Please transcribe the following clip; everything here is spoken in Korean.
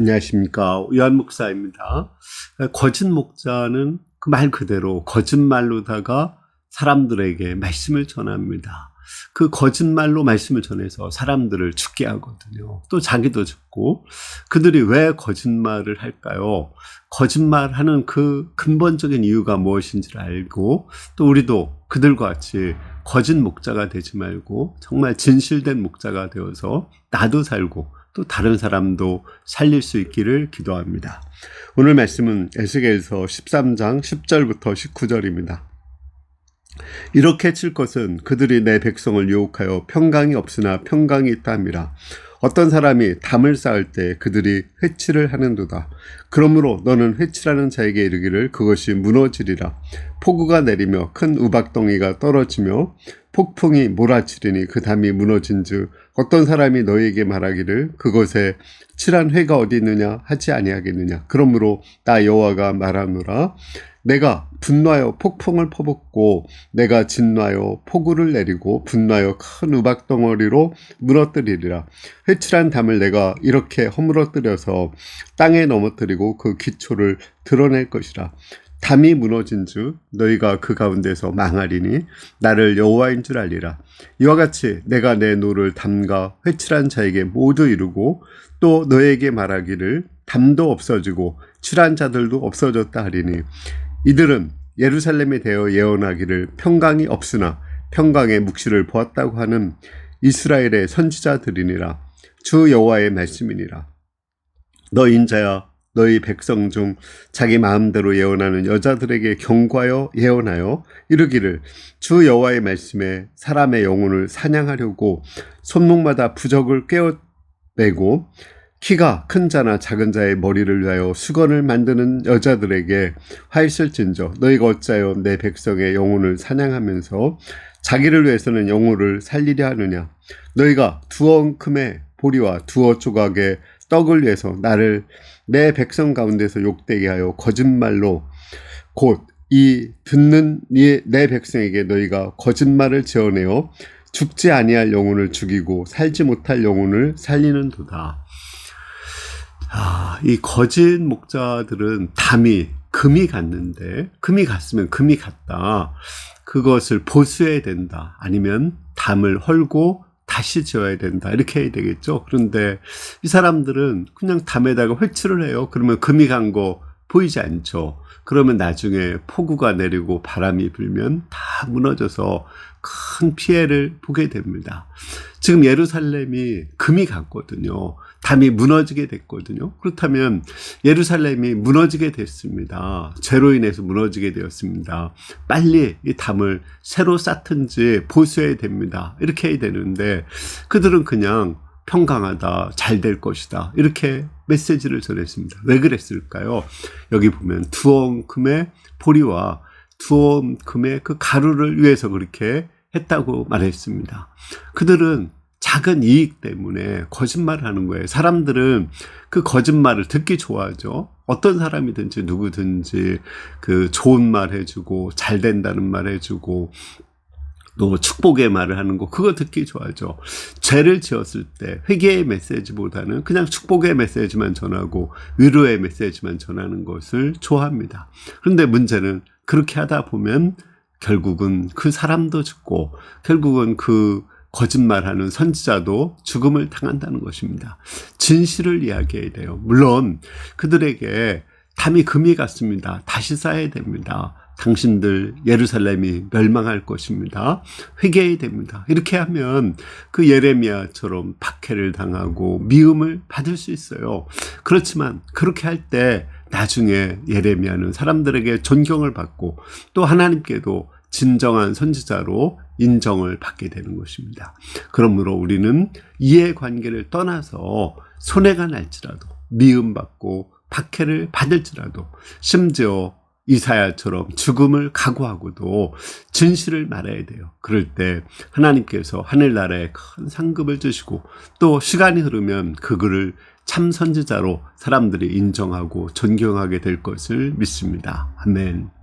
안녕하십니까. 요한 목사입니다. 거짓 목자는 그 말 그대로 거짓말로다가 사람들에게 말씀을 전합니다. 그 거짓말로 말씀을 전해서 사람들을 죽게 하거든요. 또 자기도 죽고 그들이 왜 거짓말을 할까요? 거짓말하는 그 근본적인 이유가 무엇인지를 알고 또 우리도 그들과 같이 거짓 목자가 되지 말고 정말 진실된 목자가 되어서 나도 살고 또 다른 사람도 살릴 수 있기를 기도합니다. 오늘 말씀은 에스겔서 13장 10절부터 19절입니다. 이렇게 칠 것은 그들이 내 백성을 유혹하여 평강이 없으나 평강이 있다 함이라. 어떤 사람이 담을 쌓을 때 그들이 회치를 하는도다. 그러므로 너는 회치라는 자에게 이르기를 그것이 무너지리라. 폭우가 내리며 큰 우박덩이가 떨어지며 폭풍이 몰아치리니 그 담이 무너진 즉 어떤 사람이 너에게 말하기를 그것에 칠한 회가 어디 있느냐 하지 아니하겠느냐. 그러므로 나 여호와가 말하노라. 내가 분노하여 폭풍을 퍼붓고 내가 진노하여 폭우를 내리고 분노하여 큰 우박 덩어리로 무너뜨리리라. 회칠한 담을 내가 이렇게 허물어뜨려서 땅에 넘어뜨리고 그 기초를 드러낼 것이라. 담이 무너진 즉 너희가 그 가운데서 망하리니 나를 여호와인 줄 알리라. 이와 같이 내가 내 노를 담가 회칠한 자에게 모두 이루고 또 너에게 말하기를 담도 없어지고 칠한 자들도 없어졌다 하리니 이들은 예루살렘에 대해 예언하기를 평강이 없으나 평강의 묵시를 보았다고 하는 이스라엘의 선지자들이니라 주 여호와의 말씀이니라 너 인자야 너희 백성 중 자기 마음대로 예언하는 여자들에게 경과하여 예언하여 이르기를 주 여호와의 말씀에 사람의 영혼을 사냥하려고 손목마다 부적을 꿰어매고 키가 큰 자나 작은 자의 머리를 위하여 수건을 만드는 여자들에게 화 있을진저 너희가 어찌하여 내 백성의 영혼을 사냥하면서 자기를 위해서는 영혼을 살리려 하느냐? 너희가 두엉큼의 보리와 두어 조각의 떡을 위해서 나를 내 백성 가운데서 욕되게 하여 거짓말로 곧 이 듣는 내 백성에게 너희가 거짓말을 지어내어 죽지 아니할 영혼을 죽이고 살지 못할 영혼을 살리는 도다. 아, 이 거짓 목자들은 담이 금이 갔는데 금이 갔으면 금이 갔다. 그것을 보수해야 된다. 아니면 담을 헐고 다시 지어야 된다. 이렇게 해야 되겠죠. 그런데 이 사람들은 그냥 담에다가 회출을 해요. 그러면 금이 간 거 보이지 않죠. 그러면 나중에 폭우가 내리고 바람이 불면 다 무너져서 큰 피해를 보게 됩니다. 지금 예루살렘이 금이 갔거든요. 담이 무너지게 됐거든요. 그렇다면 예루살렘이 무너지게 됐습니다. 죄로 인해서 무너지게 되었습니다. 빨리 이 담을 새로 쌓든지 보수해야 됩니다. 이렇게 해야 되는데 그들은 그냥 평강하다, 잘 될 것이다. 이렇게 메시지를 전했습니다. 왜 그랬을까요? 여기 보면 두엄금의 보리와 두엄금의 그 가루를 위해서 그렇게 했다고 말했습니다. 그들은 작은 이익 때문에 거짓말을 하는 거예요. 사람들은 그 거짓말을 듣기 좋아하죠. 어떤 사람이든지 누구든지 그 좋은 말 해주고 잘 된다는 말 해주고 또 축복의 말을 하는 거 그거 듣기 좋아하죠. 죄를 지었을 때 회개의 메시지보다는 그냥 축복의 메시지만 전하고 위로의 메시지만 전하는 것을 좋아합니다. 그런데 문제는 그렇게 하다 보면 결국은 그 사람도 죽고 결국은 그 거짓말하는 선지자도 죽음을 당한다는 것입니다. 진실을 이야기해야 돼요. 물론 그들에게 담이 금이 같습니다. 다시 쌓아야 됩니다. 당신들 예루살렘이 멸망할 것입니다. 회개해야 됩니다. 이렇게 하면 그 예레미야처럼 박해를 당하고 미움을 받을 수 있어요. 그렇지만 그렇게 할 때 나중에 예레미야는 사람들에게 존경을 받고 또 하나님께도 진정한 선지자로 인정을 받게 되는 것입니다. 그러므로 우리는 이해관계를 떠나서 손해가 날지라도 미움받고 박해를 받을지라도 심지어 이사야처럼 죽음을 각오하고도 진실을 말해야 돼요. 그럴 때 하나님께서 하늘나라에 큰 상급을 주시고 또 시간이 흐르면 그 글을 참 선지자로 사람들이 인정하고 존경하게 될 것을 믿습니다. 아멘.